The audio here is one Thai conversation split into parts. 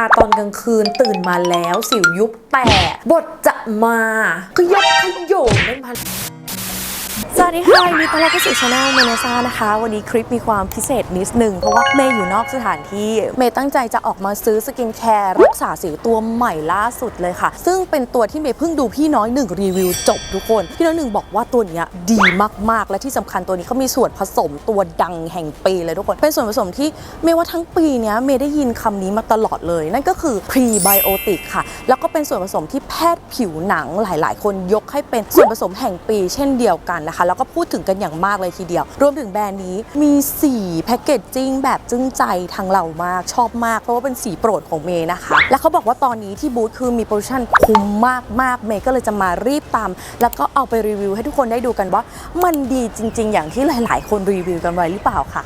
าตอนกลางคืนตื่นมาแล้วสิวยุบแต่บทจะมาก็ยกขยโยงไม่มา สวัสดีค่ะยินดีต้อนรับเข้าสู่ช anel เมเนซ่านะคะ วันนี้คลิปมีความพิเศษนิดหนึ่งเพราะว่าเมย์อยู่นอกสถานที่ เมย์ตั้งใจจะออกมาซื้อสกินแคร์รักษาสิวตัวใหม่ล่าสุดเลยค่ะ ซึ่งเป็นตัวที่เมย์เพิ่งดูพี่น้อยหนึ่งรีวิวจบทุกคน พี่น้อยหนึ่งบอกว่าตัวเนี้ยดีมากๆ และที่สำคัญตัวนี้เขามีส่วนผสมตัวดังแห่งปีเลยทุกคน เป็นส่วนผสมที่เมย์ว่าทั้งปีเนี้ยเมย์ได้ยินคำนี้มาตลอดเลย นั่นก็คือ prebiotic ค่ะ แล้วก็เป็นส่วนผสมที่แพทย์ผิวหนังหลาย ๆ คนยกให้เป็นส่วนผสมแห่งปี เช่นเดียวกันนะคะแล้วก็พูดถึงกันอย่างมากเลยทีเดียว รวมถึงแบรนด์นี้มี4แพ็กเกจจิ้งแบบจึ้งใจทางเรามากชอบมาก เพราะว่าเป็นสีโปรดของเมย์นะคะ และเขาบอกว่าตอนนี้ที่บูธคือมีโปรโมชั่นคุ้มมากมากเมย์ก็เลยจะมารีบตาม แล้วก็เอาไปรีวิวให้ทุกคนได้ดูกันว่า มันดีจริง ๆ อย่างที่หลาย ๆ คนรีวิวกันไว้หรือเปล่าค่ะ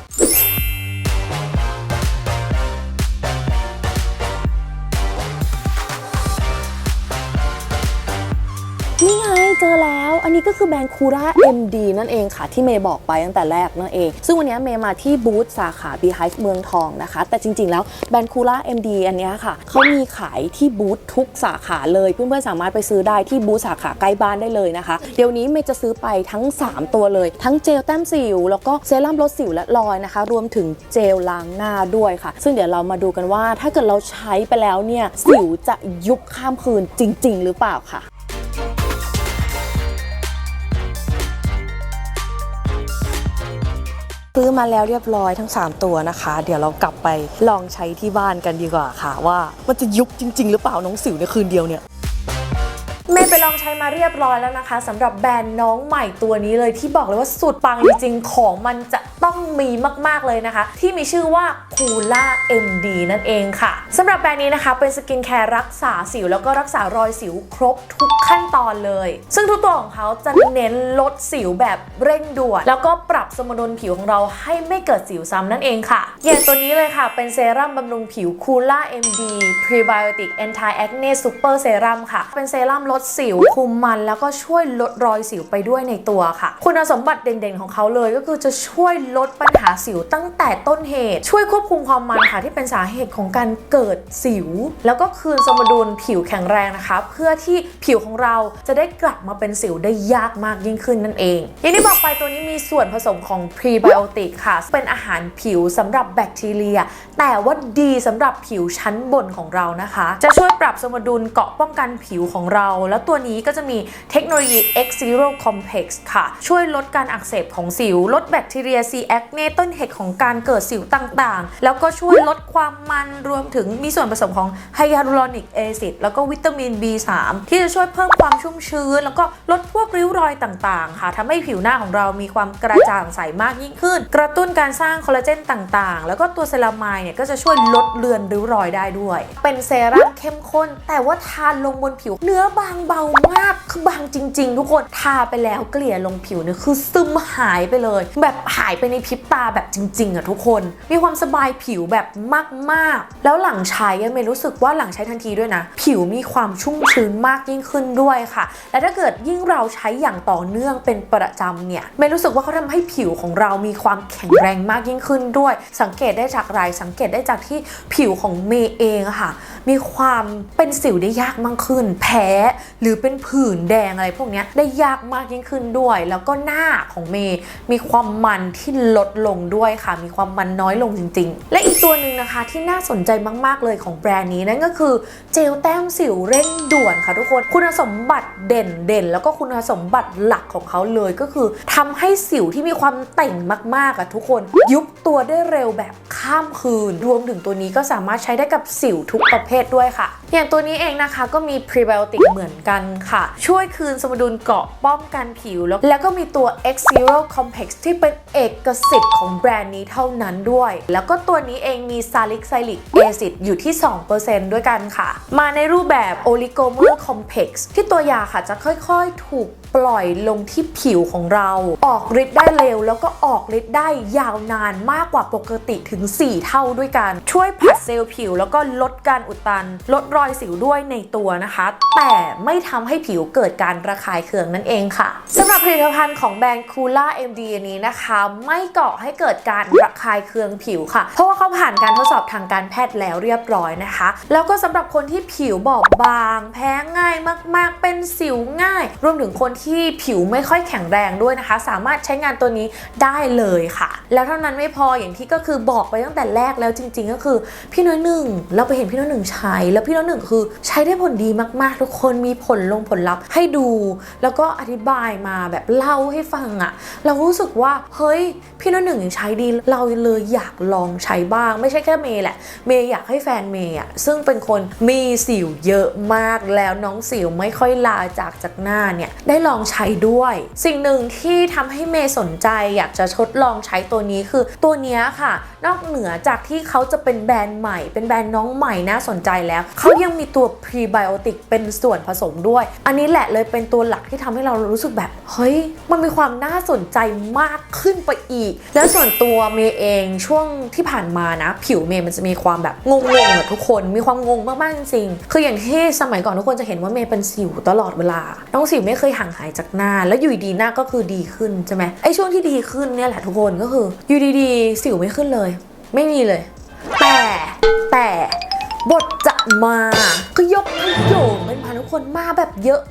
นี่ไงเจอแล้ว อันนี้ก็คือแบรนด์คูร่า MD นั่นเองค่ะ ที่เมย์บอกไปตั้งแต่แรกนั่นเอง ซึ่งวันนี้เมย์มาที่บูธสาขา Beehive เมืองทองนะคะ แต่จริง ๆ แล้วแบรนด์คูร่า MD อันนี้ค่ะ เขามีขายที่บูธทุกสาขาเลย เพื่อนๆ สามารถไปซื้อได้ที่บูธสาขาใกล้บ้านได้เลยนะคะ เดี๋ยวนี้เมย์จะซื้อไปทั้ง 3 ตัวเลย ทั้งเจลแต้มสิว แล้วก็เซรั่มลดสิวและรอยนะคะ รวมถึงเจลล้างหน้าด้วยค่ะ ซึ่งเดี๋ยวเรามาดูกันว่าถ้าเกิดเราใช้ไปแล้วเนี่ยสิวจะยุบข้ามคืนจริง ๆ หรือเปล่าค่ะ ซื้อมาแล้วเรียบร้อยทั้ง 3 ตัวนะคะ เดี๋ยวเรากลับไปลองใช้ที่บ้านกันดีกว่าค่ะ ว่ามันจะยุบจริง ๆ หรือเปล่าน้องสิวในคืนเดียวเนี่ย เมย์ไปลองใช้มาเรียบร้อยแล้วนะคะสำหรับแบรนด์น้องใหม่ตัวนี้เลยที่บอกเลยว่าสุดปังจริงๆ ของมันจะต้องมีมากๆเลยนะคะ ที่มีชื่อว่า Coola MD นั่นเองค่ะสำหรับแบรนด์นี้นะคะเป็นสกินแคร์รักษาสิว แล้วก็รักษารอยสิวครบทุกขั้นตอนเลย ซึ่งทุกตัวของเขาจะเน้นลดสิวแบบเร่งด่วนแล้วก็ปรับสมดุลผิวของเราให้ไม่เกิดสิวซ้ำนั่นเองค่ะอย่างตัวนี้เลยค่ะเป็นเซรั่มบำรุงผิว Coola MD Prebiotic Anti Acne Super Serum ค่ะเป็นเซรั่มลดสิวคุมมันแล้วก็ช่วยลดรอยสิวไปด้วยในตัวค่ะ คุณสมบัติเด่นๆของเขาเลยก็คือจะช่วยลดปัญหาสิวตั้งแต่ต้นเหตุ ช่วยควบคุมความมันค่ะที่เป็นสาเหตุของการเกิดสิว แล้วก็คืนสมดุลผิวแข็งแรงนะคะ เพื่อที่ผิวของเราจะได้กลับมาเป็นสิวได้ยากมากยิ่งขึ้นนั่นเอง อย่างที่บอกไปตัวนี้มีส่วนผสมของพรีไบโอติกค่ะ เป็นอาหารผิวสำหรับแบคทีเรีย แต่ว่าดีสำหรับผิวชั้นบนของเรานะคะ จะช่วยปรับสมดุลเกาะป้องกันผิวของเราแล้วตัวนี้ก็จะมีเทคโนโลยี X Zero Complex ค่ะ ช่วยลดการอักเสบของสิว ลดแบคทีเรีย C. acne ต้นเหตุของการเกิดสิวต่างๆ แล้วก็ช่วยลดความมันรวมถึงมีส่วนผสมของไฮยาลูรอนิกแอซิดแล้วก็วิตามิน B3 ที่จะช่วยเพิ่มความชุ่มชื้น แล้วก็ลดพวกริ้วรอยต่างๆ ค่ะทำให้ผิวหน้าของเรามีความกระจ่างใสมากยิ่งขึ้น กระตุ้นการสร้างคอลลาเจนต่างๆ แล้วก็ตัวเซรามายเนี่ยก็จะช่วยลดเลือนริ้วรอยได้ด้วย เป็นเซรั่มเข้มข้น แต่ว่าทานลงบนผิวเนื้อบางางเบามาก คือบางจริง ๆ ทุกคน ทาไปแล้วเกลี่ยลงผิวเนี่ยคือซึมหายไปเลย แบบหายไปในพริบตาแบบจริง ๆอะทุกคน มีความสบายผิวแบบมาก ๆ แล้วหลังใช้เมย์รู้สึกว่าหลังใช้ทันทีด้วยนะ ผิวมีความชุ่มชื้นมากยิ่งขึ้นด้วยค่ะ และถ้าเกิดยิ่งเราใช้อย่างต่อเนื่องเป็นประจำเนี่ยเมย์รู้สึกว่าเขาทำให้ผิวของเรามีความแข็งแรงมากยิ่งขึ้นด้วย สังเกตได้จากอะไรสังเกตได้จากที่ผิวของเมย์เองค่ะมีความเป็นสิวได้ยากมากขึ้น แพ้หรือเป็นผื่นแดงอะไรพวกนี้ได้ยากมากยิ่งขึ้นด้วย แล้วก็หน้าของเมย์มีความมันที่ลดลงด้วยค่ะ มีความมันน้อยลงจริง ๆ และ ตัวหนึ่งนะคะที่น่าสนใจมาก ๆ เลยของแบรนด์นี้นั่นก็คือเจลแต้มสิวเร่งด่วนค่ะทุกคน คุณสมบัติเด่นเด่น แล้วก็คุณสมบัติหลักของเขาเลยก็คือทำให้สิวที่มีความเต่งมากๆอะทุกคน ยุบตัวได้เร็วแบบข้ามคืน รวมถึงตัวนี้ก็สามารถใช้ได้กับสิวทุกประเภทด้วยค่ะ อย่างตัวนี้เองนะคะก็มีพรีไบโอติกเหมือนกันค่ะ ช่วยคืนสมดุลเกาะป้องกันผิวแล้วแล้วก็มีตัว X Zero Complex ที่เป็นเอกสิทธิ์ของแบรนด์นี้เท่านั้นด้วย แล้วก็ตัวนี้เองมีซาลิกไซลิกแอซิดอยู่ที่ 2%ด้วยกันค่ะ มาในรูปแบบ Oligomer Complex ที่ตัวยาค่ะจะค่อยๆ ถูกปล่อยลงที่ผิวของเรา ออกฤทธิ์ได้เร็ว แล้วก็ออกฤทธิ์ได้ยาวนานมากกว่าปกติถึง 4 เท่าด้วยกัน ช่วยผัดเซลล์ผิว แล้วก็ลดการอุดตัน ลดรอยสิวด้วยในตัวนะคะ แต่ไม่ทำให้ผิวเกิดการระคายเคืองนั่นเองค่ะสำหรับผลิตภัณฑ์ของแบรนด์ Coola MD อันนี้นะคะ ไม่ก่อให้เกิดการระคายเคืองผิวค่ะ เพราะว่าเขาผ่านการทดสอบทางการแพทย์แล้วเรียบร้อยนะคะ แล้วก็สำหรับคนที่ผิวบอบบาง แพ้ง่ายมาก ๆ เป็นสิวง่าย รวมถึงคนที่ผิวไม่ค่อยแข็งแรงด้วยนะคะ สามารถใช้งานตัวนี้ได้เลยค่ะ แล้วเท่านั้นไม่พออย่างที่ก็คือบอกไปตั้งแต่แรกแล้วจริง ๆ ก็คือ พี่น้อยหนึ่งเราไปเห็นพี่น้อยหนึ่งใช้ แล้วพี่น้อยหนึ่งคือใช้ได้ผลดีมากๆ ทุกคนมีผลลงผลลัพธ์ให้ดู แล้วก็อธิบายมาแบบเล่าให้ฟังอะเรารู้สึกว่าเฮ้ยพี่น้อยหนึ่งยังใช้ดีเราเลยอยากลองใช้บ้างไม่ใช่แค่เมย์แหละ เมย์อยากให้แฟนเมย์อะซึ่งเป็นคนมีสิวเยอะมากแล้วน้องสิวไม่ค่อยลาจากจากหน้าเนี่ยได้ลองใช้ด้วย สิ่งหนึ่งที่ทำให้เมย์สนใจอยากจะทดลองใช้ตัวนี้คือตัวนี้ค่ะ นอกเหนือจากที่เขาจะเป็นแบรนด์ใหม่ เป็นแบรนด์น้องใหม่น่าสนใจแล้วเขายังมีตัวพรีไบโอติกเป็นส่วนผสมด้วย อันนี้แหละเลยเป็นตัวหลักที่ทำให้เรารู้สึกแบบ เฮ้ย มันมีความน่าสนใจมากขึ้นไปอีก แล้วส่วนตัวเมย์เองช่วงที่ผ่านมานะ ผิวเมย์มันจะมีความแบบงงๆอะทุกคนมีความงงมากๆจริงๆคืออย่างที่สมัยก่อนทุกคนจะเห็นว่าเมย์เป็นสิวตลอดเวลา น้องสิวไม่เคยห่างหายจากหน้า แล้วอยู่ดีๆหน้าก็คือดีขึ้นใช่ไหมไอ้ช่วงที่ดีขึ้นเนี่ยแหละทุกคนก็คืออยู่ดีๆสิวไม่ขึ้นเลย ไม่มีเลย แต่แต่บทจะ มาก็ยกขยโยงเป็นพาทุกคนมาแบบเยอะ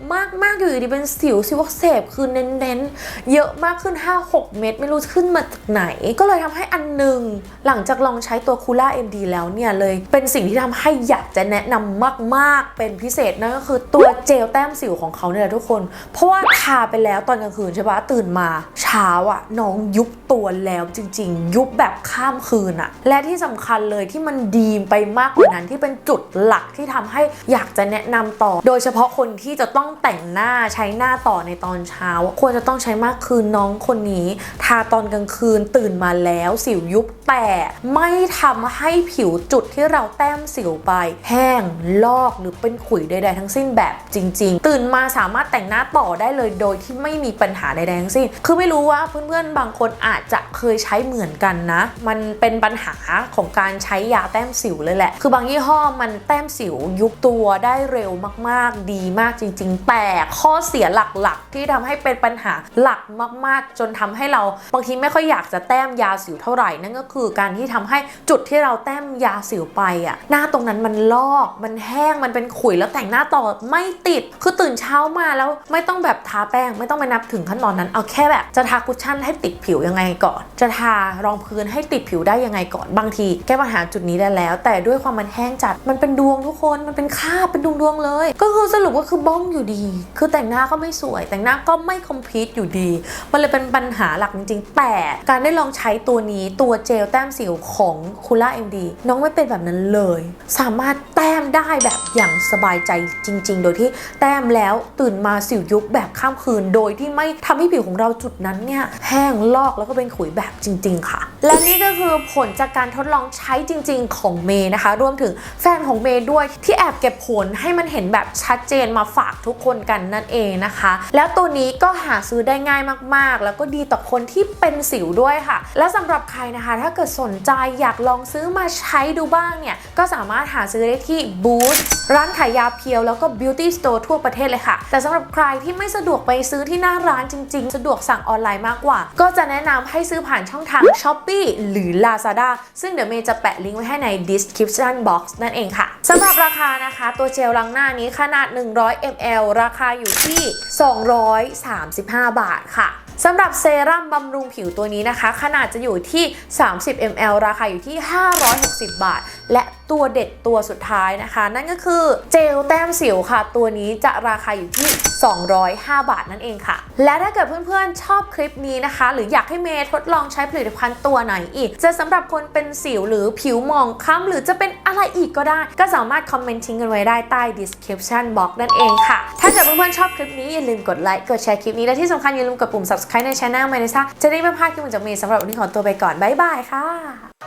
มากๆอยู่ดีเป็นสิวสิวเสบคือเน้นๆ เยอะมากขึ้น 5-6 เม็ดไม่รู้ขึ้นมาจากไหน ก็เลยทำให้อันหนึ่งหลังจากลองใช้ตัวคูล่า MD แล้วเนี่ยเลยเป็นสิ่งที่ทำให้อยากจะแนะนำมากๆเป็นพิเศษนั่นก็คือตัวเจลแต้มสิวของเขาเนี่ยทุกคน เพราะว่าทาไปแล้วตอนกลางคืนใช่ปะตื่นมา เช้าอะน้องยุบตัวแล้วจริง ๆ ยุบแบบข้ามคืนอะและที่สำคัญเลยที่มันดีไปมากกว่านั้นที่เป็นจุดหลักที่ทำให้อยากจะแนะนำต่อ โดยเฉพาะคนที่จะต้องแต่งหน้าใช้หน้าต่อในตอนเช้า ควรจะต้องใช้มากคืนน้องคนนี้ ทาตอนกลางคืนตื่นมาแล้วสิวยุบ แต่ไม่ทำให้ผิวจุดที่เราแต้มสิวไป แห้งลอกหรือเป็นขุยใดๆทั้งสิ้นแบบจริง ๆ ตื่นมาสามารถแต่งหน้าต่อได้เลยโดยที่ไม่มีปัญหาใดๆทั้งสิ้น คือไม่รู้ว่าเพื่อนๆบางคนอาจจะเคยใช้เหมือนกันนะ มันเป็นปัญหาของการใช้ยาแต้มสิวเลยแหละ คือบางยี่ห้อมันแต้มสิวยุบตัวได้เร็วมากๆ ดีมากจริง ๆ แต่ข้อเสียหลักๆ ที่ทำให้เป็นปัญหาหลักมากๆ จนทำให้เราบางทีไม่ค่อยอยากจะแต้มยาสิวเท่าไหร่นั่นก็คือการที่ทำให้จุดที่เราแต้มยาสิวไปอะหน้าตรงนั้นมันลอกมันแห้งมันเป็นขุยแล้วแต่งหน้าต่อไม่ติด คือตื่นเช้ามาแล้วไม่ต้องแบบทาแป้ง ไม่ต้องไปนับถึงขั้นตอนนั้น เอาแค่แบบจะทาคุชชั่นให้ติดผิวยังไงก่อน จะทารองพื้นให้ติดผิวได้ยังไงก่อนบางที แก้ปัญหาจุดนี้ได้แล้ว แต่ด้วยความมันแห้งจัดมันเป็นดวงทุกคนมันเป็นคราบเป็นดวงดวงเลย ก็คือสรุปก็คือบ้องอยู่ดี คือแต่งหน้าก็ไม่สวย แต่งหน้าก็ไม่คอมพลีทอยู่ดี มันเลยเป็นปัญหาหลักจริงๆแต่การได้ลองใช้ตัวนี้ตัวเจลแต้มสิวของคูล่า MD น้องไม่เป็นแบบนั้นเลย สามารถแต้มได้แบบอย่างสบายใจจริง ๆ โดยที่แต้มแล้วตื่นมาสิวยุบแบบข้ามคืน โดยที่ไม่ทำให้ผิวของเราจุดนั้นเนี่ยแห้งลอกแล้วก็เป็นขุยแบบจริง ๆ ค่ะ และนี่ก็คือผลจากการทดลองใช้จริง ๆ ของเมย์นะคะ รวมถึงแฟนของเมย์ด้วยที่แอบเก็บผลให้มันเห็นแบบชัดเจนมาฝากทุกคนกันนั่นเองนะคะ แล้วตัวนี้ก็หาซื้อได้ง่ายมากๆ แล้วก็ดีต่อคนที่เป็นสิวด้วยค่ะ และสำหรับใครนะคะถ้าเกิดสนใจอยากลองซื้อมาใช้ดูบ้างเนี่ย ก็สามารถหาซื้อได้ที่บูธร้านขายยาเพียวแล้วก็บิวตี้สโตร์ทั่วประเทศเลยค่ะ แต่สำหรับใครที่ไม่สะดวกไปซื้อที่หน้าร้านจริง ๆ สะดวกสั่งออนไลน์มากกว่า ก็จะแนะนำให้ซื้อผ่านช่องทาง s h o p e e หรือ Lazada ซึ่งเดี๋ยวเมย์จะแปะลิงก์ไว้ให้ใน description box นั่นเองค่ะสำหรับราคานะคะตัวเจลล้างหน้านี้ขนาด 100 ml ราคาอยู่ที่ 235 บาทค่ะ สำหรับเซรั่มบำรุงผิวตัวนี้นะคะ ขนาดจะอยู่ที่ 30 ml ราคาอยู่ที่ 560 บาท และตัวเด็ดตัวสุดท้ายนะคะ นั่นก็คือเจลแต้มสิวค่ะ ตัวนี้จะราคาอยู่ที่ 205 บาทนั่นเองค่ะ และถ้าเกิดเพื่อนๆชอบคลิปนี้นะคะ หรืออยากให้เมย์ทดลองใช้ผลิตภัณฑ์ตัวไหนอีก จะสำหรับคนเป็นสิวหรือผิวหมองคล้ำหรือจะเป็นอะไรอีกก็ได้ ก็สามารถคอมเมนต์ทิ้งกันไว้ได้ใต้ description box นั่นเองค่ะ ถ้าเกิดเพื่อนๆชอบคลิปนี้อย่าลืมกดไลค์กดแชร์คลิปนี้และที่สำคัญอย่าลืมกดปุ่ม subscribe ใน channel เมย์ซ่าจะได้ไม่พลาดคลิปจากเมย์สำหรับวันนี้ขอตัวไปก่อนบ๊ายบายค่ะ